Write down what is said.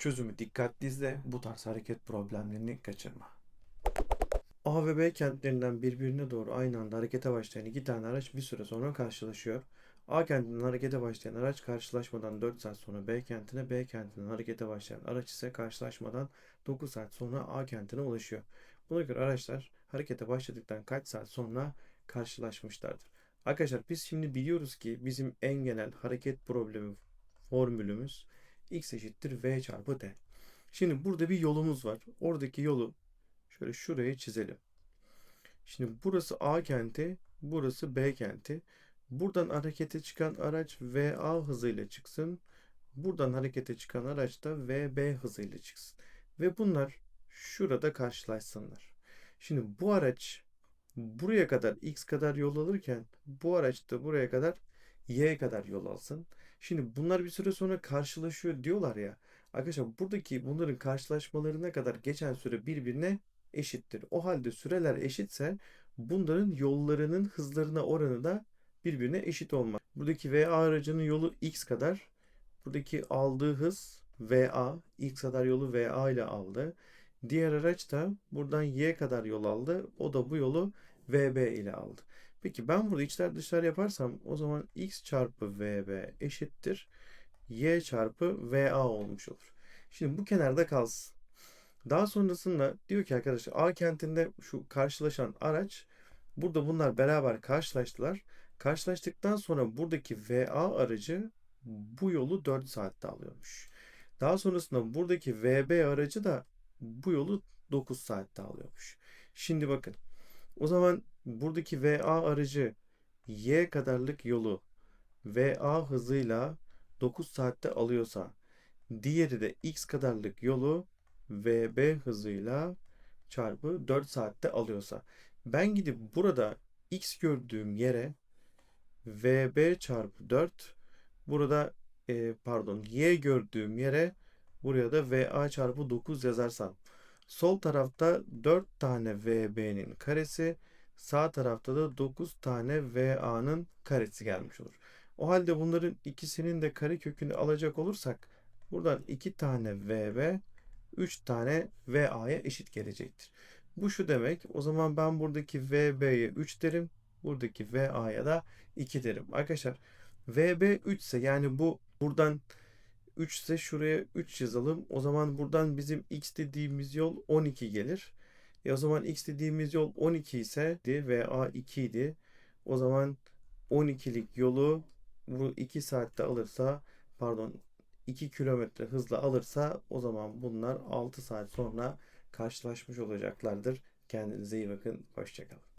Çözümü dikkatli izle. Bu tarz hareket problemlerini kaçırma. A ve B kentlerinden birbirine doğru aynı anda harekete başlayan iki tane araç bir süre sonra karşılaşıyor. A kentinden harekete başlayan araç karşılaşmadan 4 saat sonra B kentine, B kentinden harekete başlayan araç ise karşılaşmadan 9 saat sonra A kentine ulaşıyor. Buna göre araçlar harekete başladıktan kaç saat sonra karşılaşmışlardır? Arkadaşlar biz şimdi biliyoruz ki bizim en genel hareket problemi formülümüz x eşittir v çarpı t. Şimdi burada bir yolumuz var. Oradaki yolu şöyle şuraya çizelim. Şimdi burası A kenti, burası B kenti. Buradan harekete çıkan araç VA hızıyla çıksın. Buradan harekete çıkan araç da VB hızıyla çıksın. Ve bunlar şurada karşılaşsınlar. Şimdi bu araç buraya kadar x kadar yol alırken bu araç da buraya kadar y kadar yol alsın. Şimdi bunlar bir süre sonra karşılaşıyor diyorlar ya. Arkadaşlar buradaki bunların karşılaşmalarına kadar geçen süre birbirine eşittir. O halde süreler eşitse bunların yollarının hızlarına oranı da birbirine eşit olmaz. Buradaki VA aracının yolu x kadar. Buradaki aldığı hız VA, x kadar yolu VA ile aldı. Diğer araç da buradan y kadar yol aldı. O da bu yolu VB ile aldı. Peki ben burada içler dışlar yaparsam o zaman x çarpı VB eşittir y çarpı VA olmuş olur. Şimdi bu kenarda kalsın. Daha sonrasında diyor ki arkadaşlar A kentinde şu karşılaşan araç burada bunlar beraber karşılaştılar. Karşılaştıktan sonra buradaki VA aracı bu yolu 4 saatte alıyormuş. Daha sonrasında buradaki VB aracı da bu yolu 9 saatte alıyormuş. Şimdi bakın. O zaman buradaki VA aracı Y kadarlık yolu VA hızıyla 9 saatte alıyorsa diğeri de X kadarlık yolu VB hızıyla çarpı 4 saatte alıyorsa. Ben gidip burada X gördüğüm yere VB çarpı 4 burada e, pardon Y gördüğüm yere buraya da VA çarpı 9 yazarsam sol tarafta 4 tane VB'nin karesi sağ tarafta da 9 tane VA'nın karesi gelmiş olur. O halde bunların ikisinin de kare kökünü alacak olursak buradan 2 tane VB 3 tane VA'ya eşit gelecektir. Bu şu demek. O zaman ben buradaki VB'ye 3 derim. Buradaki VA'ya da 2 derim. Arkadaşlar VB 3 ise yani bu buradan 3 ise şuraya 3 yazalım. O zaman buradan bizim x dediğimiz yol 12 gelir. E o zaman x dediğimiz yol 12 ise VA 2 idi. O zaman 12'lik yolu bu 2 saatte alırsa pardon 2 kilometre hızla alırsa o zaman bunlar 6 saat sonra karşılaşmış olacaklardır. Kendinize iyi bakın. Hoşçakalın.